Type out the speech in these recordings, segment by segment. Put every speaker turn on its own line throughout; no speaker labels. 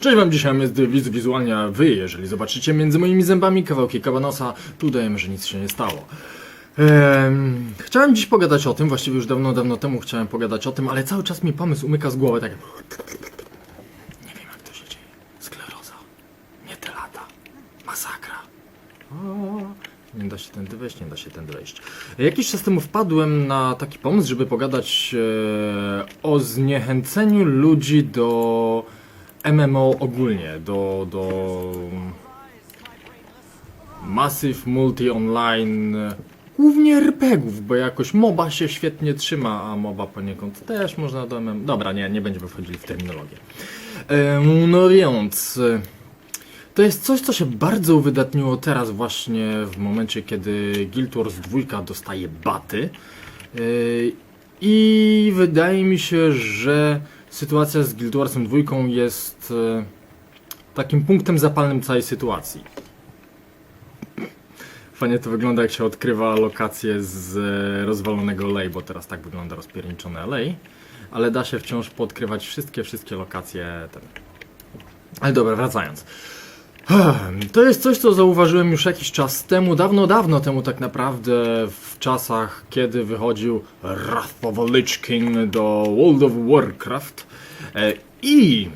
Cześć wam, dzisiaj jest widz wizualnie, a wy, jeżeli zobaczycie między moimi zębami kawałki kabanosa, tu udajemy, że nic się nie stało. Ehm, chciałem dziś pogadać o tym, właściwie już dawno, dawno temu chciałem pogadać o tym, ale cały czas mi pomysł umyka z głowy, tak Nie wiem jak to się dzieje. Skleroza. Nie te lata. Masakra. O, nie da się tędy wejść, nie da się tędy wejść. Jakiś czas temu wpadłem na taki pomysł, żeby pogadać e, o zniechęceniu ludzi do MMO ogólnie, do, do Massive Multi Online, głównie RPGów, bo jakoś MOBA się świetnie trzyma, a MOBA poniekąd też można do MMO. Dobra, nie, nie będziemy wchodzili w terminologię. No więc... to jest coś, co się bardzo uwydatniło teraz właśnie w momencie, kiedy Guild Wars 2 dostaje baty. Yy, I wydaje mi się, że sytuacja z Guild Warsem 2 jest e, takim punktem zapalnym całej sytuacji. Fajnie to wygląda, jak się odkrywa lokację z e, rozwalonego LA, bo teraz tak wygląda rozpierniczone LA. Ale da się wciąż podkrywać wszystkie, wszystkie lokacje. Ten. Ale dobra, wracając. To jest coś, co zauważyłem już jakiś czas temu, dawno, dawno temu tak naprawdę, w czasach, kiedy wychodził Wrath of the Lich King do World of Warcraft. E, I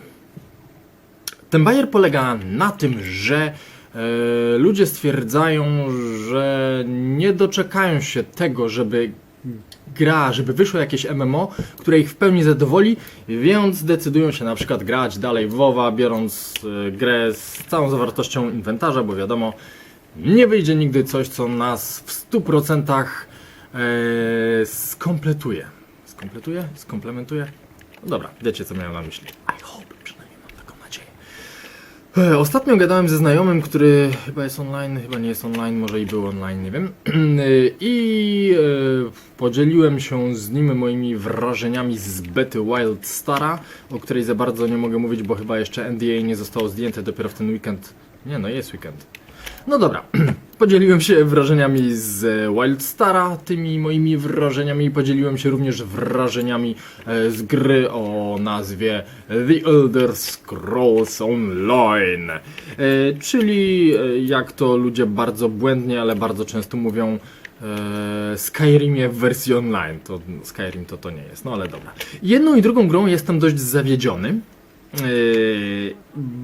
ten bajer polega na tym, że e, ludzie stwierdzają, że nie doczekają się tego, żeby gra, żeby wyszło jakieś MMO, które ich w pełni zadowoli, więc decydują się na przykład grać dalej w WoWa, biorąc e, grę z całą zawartością inwentarza, bo wiadomo, nie wyjdzie nigdy coś, co nas w 100% e, skompletuje. Skompletuje? Skomplementuje? No dobra, wiecie co miałem na myśli. I hope, przynajmniej mam taką nadzieję. E, Ostatnio gadałem ze znajomym, który chyba jest online, chyba nie jest online, może i był online, nie wiem. I e, podzieliłem się z nim moimi wrażeniami z bety Wild Stara, o której za bardzo nie mogę mówić, bo chyba jeszcze NDA nie zostało zdjęte dopiero w ten weekend. Nie, no jest weekend. No dobra, podzieliłem się wrażeniami z Wild Stara, tymi moimi wrażeniami, podzieliłem się również wrażeniami e, z gry o nazwie The Elder Scrolls Online, e, czyli e, jak to ludzie bardzo błędnie, ale bardzo często mówią, Skyrimie w wersji online. To Skyrim to to nie jest, no ale dobra. Jedną i drugą grą jestem dość zawiedziony. Yy,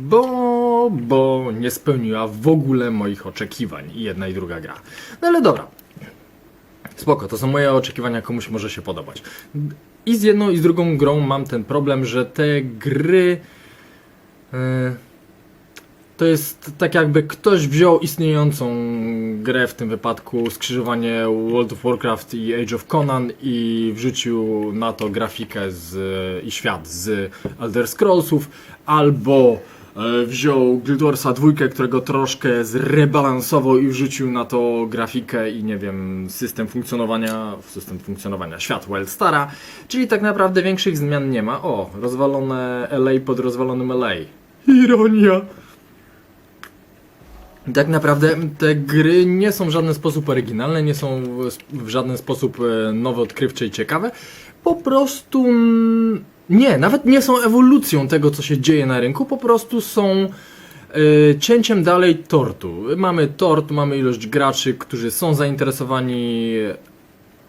bo, bo nie spełniła w ogóle moich oczekiwań i jedna i druga gra. No ale dobra. Spoko, to są moje oczekiwania, komuś może się podobać. I z jedną i z drugą grą mam ten problem, że te gry yy, to jest tak jakby ktoś wziął istniejącą grę, w tym wypadku skrzyżowanie World of Warcraft i Age of Conan i wrzucił na to grafikę z, i świat z Elder Scrollsów, albo e, wziął Guild 2, którego troszkę zrebalansował i wrzucił na to grafikę i nie wiem, system funkcjonowania, system funkcjonowania świat Wildstara, czyli tak naprawdę większych zmian nie ma. O, rozwalone LA pod rozwalonym LA. Ironia. Tak naprawdę te gry nie są w żaden sposób oryginalne, nie są w- żaden sposób e, nowe, odkrywcze i ciekawe. Po prostu nie, nawet nie są ewolucją tego, co się dzieje na rynku, po prostu są e, cięciem dalej tortu. Mamy tort, mamy ilość graczy, którzy są zainteresowani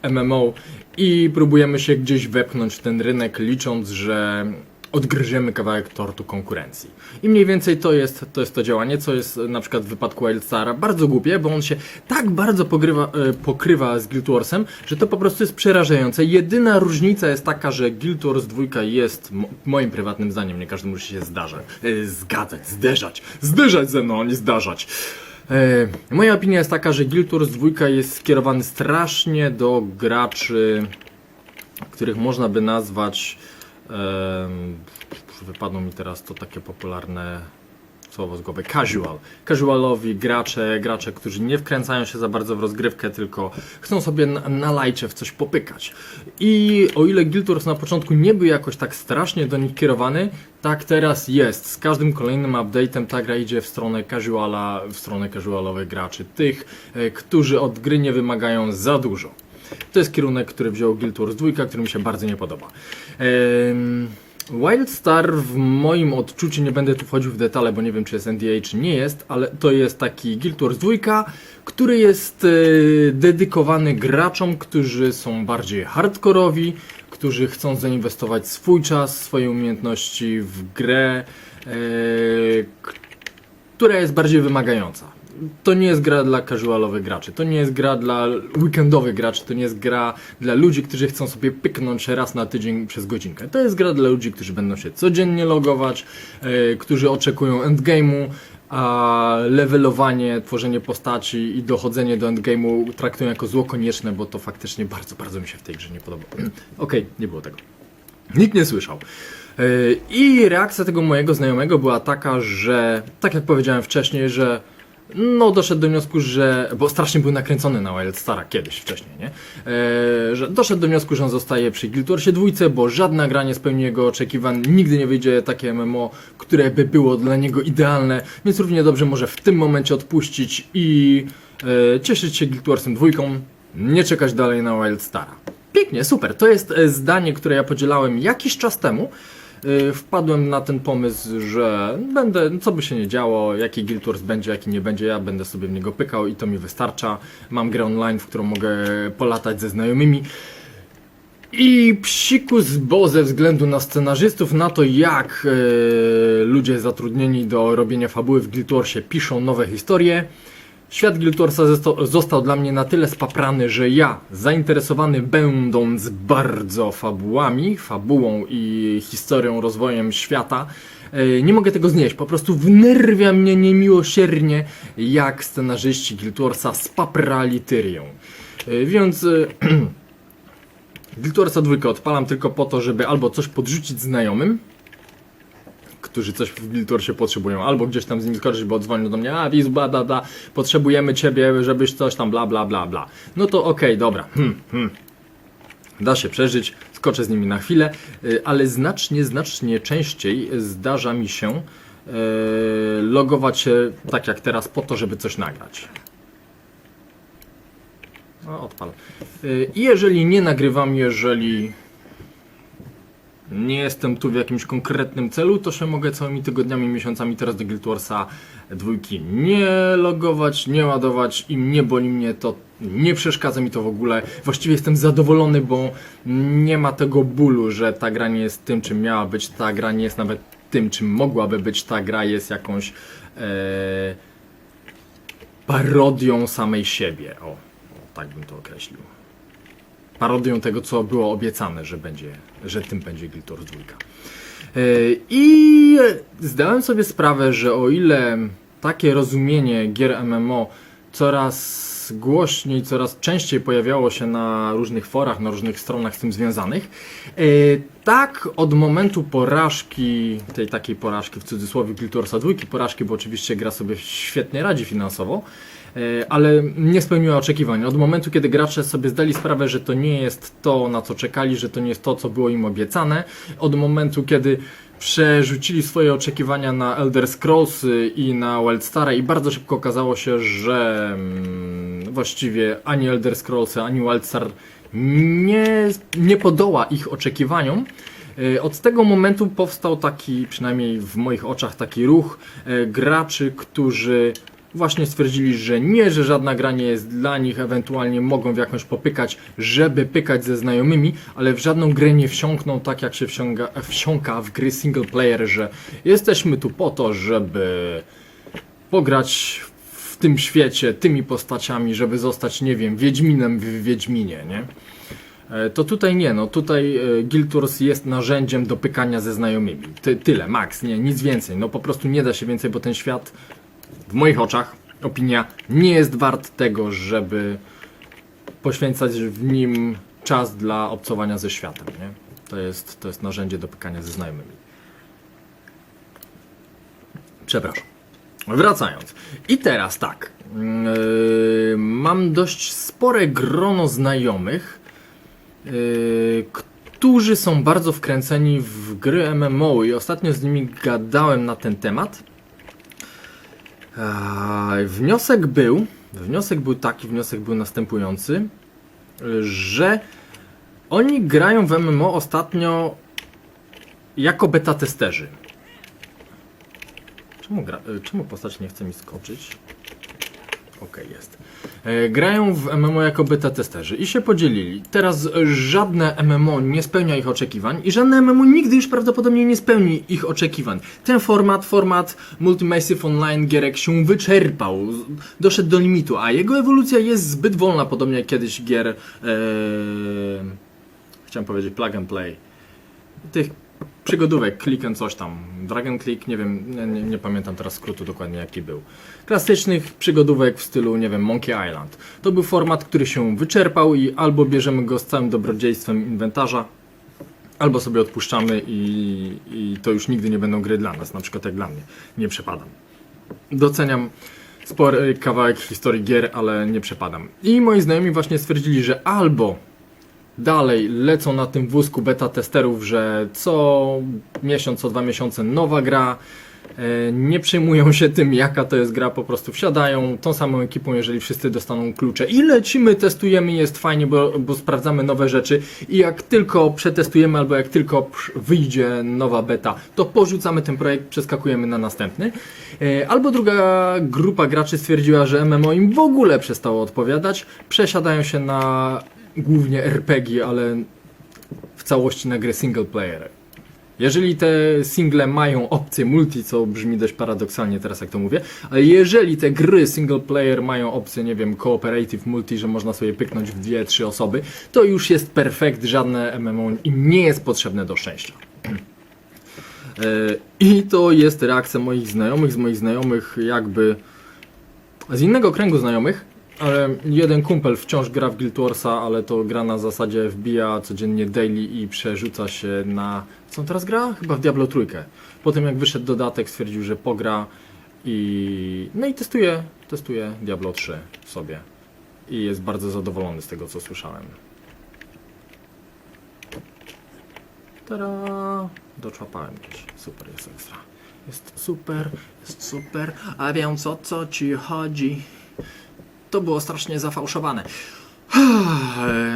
MMO i próbujemy się gdzieś wepchnąć w ten rynek, licząc, że odgryziemy kawałek tortu konkurencji. I mniej więcej to jest to, jest to działanie, co jest na przykład w wypadku Wildstara bardzo głupie, bo on się tak bardzo pogrywa, e, pokrywa z Guild Warsem, że to po prostu jest przerażające. Jedyna różnica jest taka, że Guild Wars 2 jest mo- moim prywatnym zdaniem, nie każdy musi się zdarzać, e, zgadzać, zderzać, zderzać ze mną, a nie zdarzać. E, moja opinia jest taka, że Guild Wars 2 jest skierowany strasznie do graczy, których można by nazwać. Em, wypadło mi teraz to takie popularne słowo z głowy. Casual. Casualowi gracze, gracze, którzy nie wkręcają się za bardzo w rozgrywkę, tylko chcą sobie na, na lajcie w coś popykać. I o ile Guild Wars na początku nie był jakoś tak strasznie do nich kierowany, tak teraz jest. Z każdym kolejnym update'em ta gra idzie w stronę casuala, w stronę casualowych graczy. Tych, e, którzy od gry nie wymagają za dużo. To jest kierunek, który wziął Guild Wars 2, który mi się bardzo nie podoba. Ehm, Wildstar w moim odczuciu, nie będę tu wchodził w detale, bo nie wiem czy jest NDA czy nie jest, ale to jest taki Guild Wars 2, który jest e, dedykowany graczom, którzy są bardziej hardkorowi, którzy chcą zainwestować swój czas, swoje umiejętności w grę, e, która jest bardziej wymagająca. To nie jest gra dla casualowych graczy, to nie jest gra dla weekendowych graczy, to nie jest gra dla ludzi, którzy chcą sobie pyknąć raz na tydzień przez godzinkę. To jest gra dla ludzi, którzy będą się codziennie logować, e, którzy oczekują endgame'u, a levelowanie, tworzenie postaci i dochodzenie do endgame'u traktują jako zło konieczne, bo to faktycznie bardzo, bardzo mi się w tej grze nie podoba. Okej, nie było tego. Nikt nie słyszał. Yy, I reakcja tego mojego znajomego była taka, że tak jak powiedziałem wcześniej, że no doszedł do wniosku, że, bo strasznie był nakręcony na Wildstara kiedyś wcześniej, nie? Yy, że doszedł do wniosku, że on zostaje przy Guild Warsie dwójce, bo żadna gra nie spełni jego oczekiwań, nigdy nie wyjdzie takie MMO, które by było dla niego idealne, więc równie dobrze może w tym momencie odpuścić i yy, cieszyć się Guild Warsem dwójką, nie czekać dalej na Wildstara. Pięknie, super. To jest e, zdanie, które ja podzielałem jakiś czas temu. E, Wpadłem na ten pomysł, że będę, co by się nie działo, jaki Guild Wars będzie, jaki nie będzie, ja będę sobie w niego pykał i to mi wystarcza. Mam grę online, w którą mogę polatać ze znajomymi. I psikus, bo ze względu na scenarzystów, na to jak e, ludzie zatrudnieni do robienia fabuły w Guild Warsie piszą nowe historie, Świat Guild Warsa został, dla mnie na tyle spaprany, że ja, zainteresowany będąc bardzo fabułami, fabułą i historią, rozwojem świata, e, nie mogę tego znieść. Po prostu wnerwia mnie niemiłosiernie, jak scenarzyści Guild Warsa spaprali Tyrią. E, Więc... Guild Warsa 2 odpalam tylko po to, żeby albo coś podrzucić znajomym, którzy coś w Guild Warsie potrzebują, albo gdzieś tam z nimi skoczyć, bo dzwonią do mnie, a Wiz, bla, bla, bla, potrzebujemy ciebie, żebyś coś tam, bla, bla, bla, bla. No to okej, dobra, hmm, hmm. Da się przeżyć, skoczę z nimi na chwilę, y, ale znacznie, znacznie częściej zdarza mi się y, logować się tak jak teraz po to, żeby coś nagrać. No, odpal. Y, I jeżeli nie nagrywam, jeżeli nie jestem tu w jakimś konkretnym celu, to się mogę całymi tygodniami, miesiącami teraz do Guild Warsa dwójki nie logować, nie ładować i nie boli mnie to, nie przeszkadza mi to w ogóle. Właściwie jestem zadowolony, bo nie ma tego bólu, że ta gra nie jest tym, czym miała być, ta gra nie jest nawet tym, czym mogłaby być, ta gra jest jakąś e, parodią samej siebie. O, o, tak bym to określił parodią tego, co było obiecane, że będzie, że tym będzie Guild Wars 2. Yy, I zdałem sobie sprawę, że o ile takie rozumienie gier MMO coraz głośniej, coraz częściej pojawiało się na różnych forach, na różnych stronach z tym związanych, yy, tak od momentu porażki, tej takiej porażki w cudzysłowie Guild 2, porażki, bo oczywiście gra sobie świetnie radzi finansowo, E, ale nie spełniła oczekiwań. Od momentu, kiedy gracze sobie zdali sprawę, że to nie jest to, na co czekali, że to nie jest to, co było im obiecane, od momentu, kiedy przerzucili swoje oczekiwania na Elder Scrolls i na Wildstar i bardzo szybko okazało się, że mm, właściwie ani Elder Scrolls, ani Wildstar nie, nie podoła ich oczekiwaniom. E, Od tego momentu powstał taki, przynajmniej w moich oczach, taki ruch e, graczy, którzy właśnie stwierdzili, że nie, że żadna gra nie jest dla nich, ewentualnie mogą w jakąś popykać, żeby pykać ze znajomymi, ale w żadną grę nie wsiąkną tak jak się wsiąga, wsiąka w gry single player, że jesteśmy tu po to, żeby pograć tym świecie, tymi postaciami, żeby zostać, nie wiem, Wiedźminem w Wiedźminie, nie? E, To tutaj nie, no tutaj e, Guild Wars jest narzędziem do pykania ze znajomymi. Ty, tyle, max, nie, nic więcej. No po prostu nie da się więcej, bo ten świat w moich oczach, opinia, nie jest wart tego, żeby poświęcać w nim czas dla obcowania ze światem, nie? To jest, to jest narzędzie do pykania ze znajomymi. Przepraszam. Wracając. I teraz tak. Yy, mam dość spore grono znajomych, yy, którzy są bardzo wkręceni w gry MMO i ostatnio z nimi gadałem na ten temat. Eee, Wniosek był, wniosek był taki, wniosek był następujący, że oni grają w MMO ostatnio jako beta testerzy. Czemu, gra, e, czemu postać nie chce mi skoczyć? Okej, jest. E, grają w MMO jako beta testerzy i się podzielili. Teraz żadne MMO nie spełnia ich oczekiwań i żadne MMO nigdy już prawdopodobnie nie spełni ich oczekiwań. Ten format, format Multimassive Online gierek się wyczerpał, doszedł do limitu, a jego ewolucja jest zbyt wolna, podobnie jak kiedyś gier, e, chciałem powiedzieć plug and play, tych przygodówek, click and coś tam, Dragon Click, nie wiem, nie, nie, nie pamiętam teraz skrótu dokładnie jaki był. Klasycznych przygodówek w stylu, nie wiem, Monkey Island. To był format, który się wyczerpał i albo bierzemy go z całym dobrodziejstwem inwentarza, albo sobie odpuszczamy i, i to już nigdy nie będą gry dla nas, na przykład jak dla mnie. Nie przepadam. Doceniam spory kawałek historii gier, ale nie przepadam. I moi znajomi właśnie stwierdzili, że albo dalej lecą na tym wózku beta testerów, że co miesiąc, co dwa miesiące nowa gra. E, Nie przejmują się tym, jaka to jest gra, po prostu wsiadają tą samą ekipą, jeżeli wszyscy dostaną klucze i lecimy, testujemy, jest fajnie, bo, bo sprawdzamy nowe rzeczy i jak tylko przetestujemy albo jak tylko wyjdzie nowa beta, to porzucamy ten projekt, przeskakujemy na następny. E, Albo druga grupa graczy stwierdziła, że MMO im w ogóle przestało odpowiadać, przesiadają się na głównie RPG, ale w całości na grę single player. Jeżeli te single mają opcję multi, co brzmi dość paradoksalnie teraz jak to mówię, ale jeżeli te gry single player mają opcję, nie wiem, cooperative multi, że można sobie pyknąć w dwie, trzy osoby, to już jest perfekt, żadne MMO im nie jest potrzebne do szczęścia. E, I to jest reakcja moich znajomych, z moich znajomych jakby z innego kręgu znajomych, ale jeden kumpel wciąż gra w Guild Warsa, ale to gra na zasadzie wbija codziennie daily i przerzuca się na... Co on teraz gra? Chyba w Diablo trójkę. Po tym jak wyszedł dodatek stwierdził, że pogra i... No i testuje, testuje Diablo 3 sobie. I jest bardzo zadowolony z tego co słyszałem. Tada! Doczłapałem gdzieś. Super, jest ekstra. Jest super, jest super. A więc o co ci chodzi? To było strasznie zafałszowane.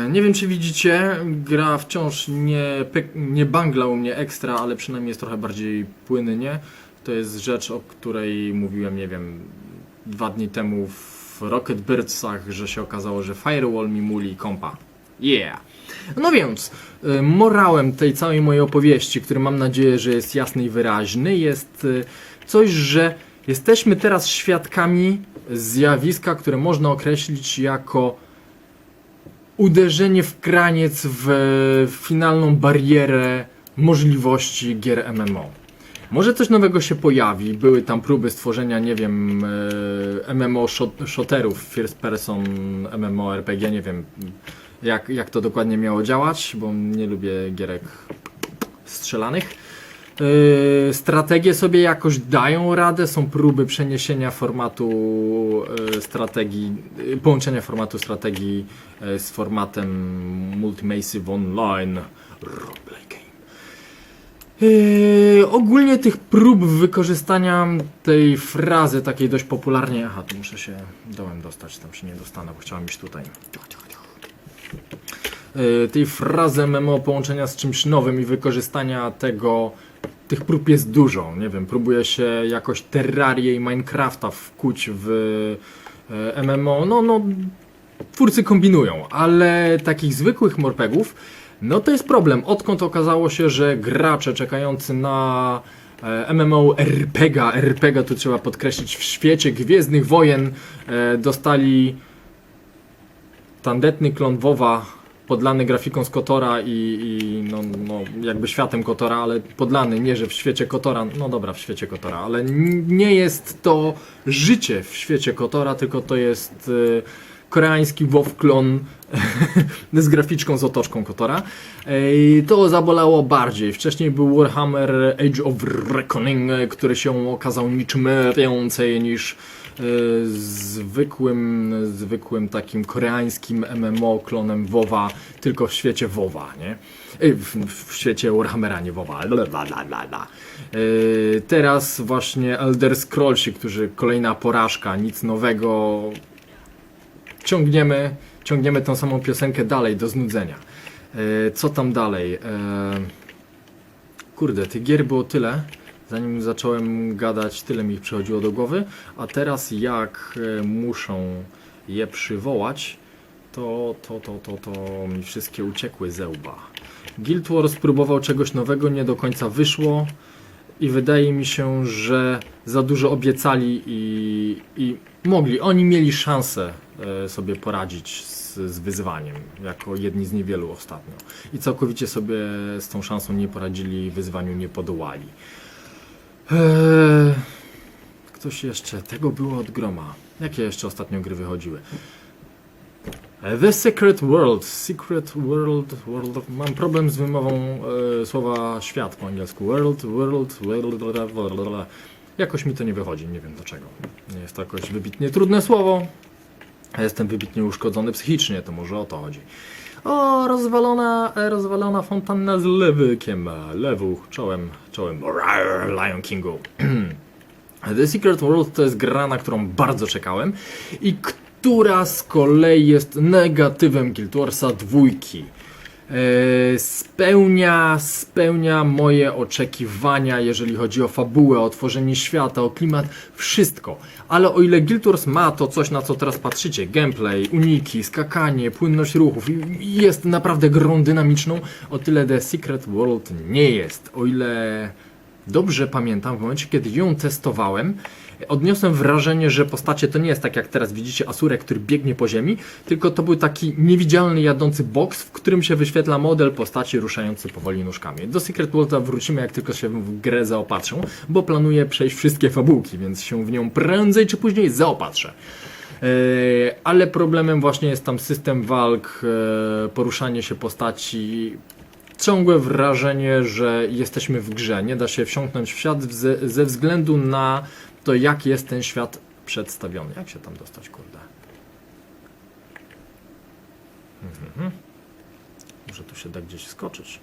Nie wiem, czy widzicie, gra wciąż nie, nie bangla u mnie ekstra, ale przynajmniej jest trochę bardziej płynnie. To jest rzecz, o której mówiłem, nie wiem, dwa dni temu w Rocket Birdsach, że się okazało, że Firewall mi muli kompa. Yeah! No więc, y, morałem tej całej mojej opowieści, który mam nadzieję, że jest jasny i wyraźny, jest y, coś, że jesteśmy teraz świadkami zjawiska, które można określić jako uderzenie w kraniec w finalną barierę możliwości gier MMO. Może coś nowego się pojawi. Były tam próby stworzenia, nie wiem, e, MMO shot- shooterów, first person MMO RPG, nie wiem jak, jak to dokładnie miało działać, bo nie lubię gierek strzelanych. Yy, strategie sobie jakoś dają radę, są próby przeniesienia formatu yy, strategii, yy, połączenia formatu strategii yy, z formatem Multimassive Online Roleplay Game. Yy, ogólnie tych prób wykorzystania tej frazy takiej dość popularnej, aha, tu muszę się dołem dostać, tam się nie dostanę, bo chciałem iść tutaj. Yy, tej frazy MMO połączenia z czymś nowym i wykorzystania tego, tych prób jest dużo. Nie wiem, próbuje się jakoś Terrarię i Minecrafta wkuć w e, MMO. No, no, twórcy kombinują, ale takich zwykłych morpegów, no to jest problem. Odkąd okazało się, że gracze czekający na e, MMO RPG, RPG tu trzeba podkreślić, w świecie Gwiezdnych Wojen e, dostali tandetny klon WoWa podlany grafiką z Kotora i, i no, no, jakby światem Kotora, ale podlany, nie że w świecie Kotora, no dobra, w świecie Kotora, ale nie jest to życie w świecie Kotora, tylko to jest e, koreański WoW klon z graficzką z otoczką Kotora. Ej, To zabolało bardziej. Wcześniej był Warhammer Age of Reckoning, e, który się okazał niczym więcej niż zwykłym, zwykłym takim koreańskim MMO klonem WoWa, tylko w świecie WoWa, nie? E, W, w świecie Warhammera, nie WoWa. E, Teraz właśnie Elder Scrollsi, którzy kolejna porażka, nic nowego, ciągniemy, ciągniemy tą samą piosenkę dalej do znudzenia. E, Co tam dalej? E, Kurde, tych gier było tyle. Zanim zacząłem gadać, tyle mi ich przychodziło do głowy. A teraz jak e, muszą je przywołać, to, to, to, to, to mi wszystkie uciekły ze łba. Guild Wars próbował czegoś nowego, nie do końca wyszło. I wydaje mi się, że za dużo obiecali i, i mogli. Oni mieli szansę e, sobie poradzić z, z wyzwaniem, jako jedni z niewielu ostatnio. I całkowicie sobie z tą szansą nie poradzili, wyzwaniu nie podołali. Eee, ktoś jeszcze, tego było od groma. Jakie jeszcze ostatnio gry wychodziły? E, The Secret World. Secret World, World of... Mam problem z wymową e, słowa świat po angielsku. World, world, world, world, world. Jakoś mi to nie wychodzi, nie wiem dlaczego. Nie jest to jakoś wybitnie trudne słowo. Jestem wybitnie uszkodzony psychicznie, to może o to chodzi. O, rozwalona, e, rozwalona fontanna z lewykiem. e, Lewu, czołem, czołem. Lion Kingu. The Secret World to jest gra, na którą bardzo czekałem i która z kolei jest negatywem Guild Warsa dwójki. E, spełnia, spełnia moje oczekiwania, jeżeli chodzi o fabułę, o tworzenie świata, o klimat, wszystko. Ale o ile Guild Wars ma to coś, na co teraz patrzycie, gameplay, uniki, skakanie, płynność ruchów jest naprawdę grą dynamiczną, o tyle The Secret World nie jest. O ile dobrze pamiętam, w momencie kiedy ją testowałem, odniosłem wrażenie, że postacie to nie jest tak jak teraz widzicie Asurek, który biegnie po ziemi, tylko to był taki niewidzialny jadący boks, w którym się wyświetla model postaci ruszający powoli nóżkami. Do Secret Worlda wrócimy jak tylko się w grę zaopatrzę, bo planuję przejść wszystkie fabułki, więc się w nią prędzej czy później zaopatrzę. E, Ale problemem właśnie jest tam system walk, e, poruszanie się postaci, ciągłe wrażenie, że jesteśmy w grze. Nie da się wsiąknąć w ze, ze względu na to, jak jest ten świat przedstawiony. Jak się tam dostać, kurde? Mhm. Może tu się da gdzieś skoczyć.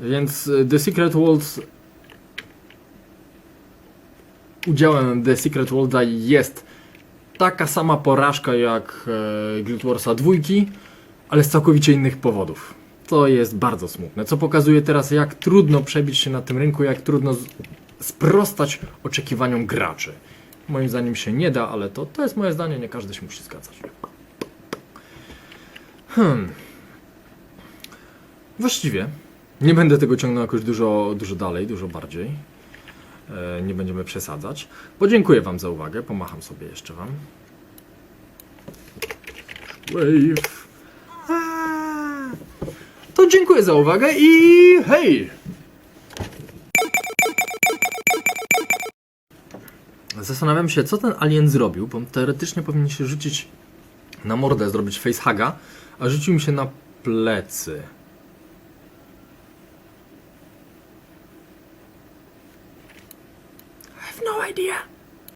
Więc y, The Secret Worlds udziałem The Secret Worlda jest taka sama porażka jak e, Guild Warsa dwójki, ale z całkowicie innych powodów. To jest bardzo smutne, co pokazuje teraz jak trudno przebić się na tym rynku, jak trudno sprostać oczekiwaniom graczy. Moim zdaniem się nie da, ale to, to jest moje zdanie, nie każdy się musi zgadzać. Hmm. Właściwie nie będę tego ciągnął jakoś dużo, dużo dalej, dużo bardziej. E, nie będziemy przesadzać. Podziękuję Wam za uwagę. Pomacham sobie jeszcze Wam. Wave. Dziękuję za uwagę i hej! Zastanawiam się, co ten alien zrobił, bo teoretycznie powinien się rzucić na mordę, zrobić facehaga, a rzucił mi się na plecy. I have no idea.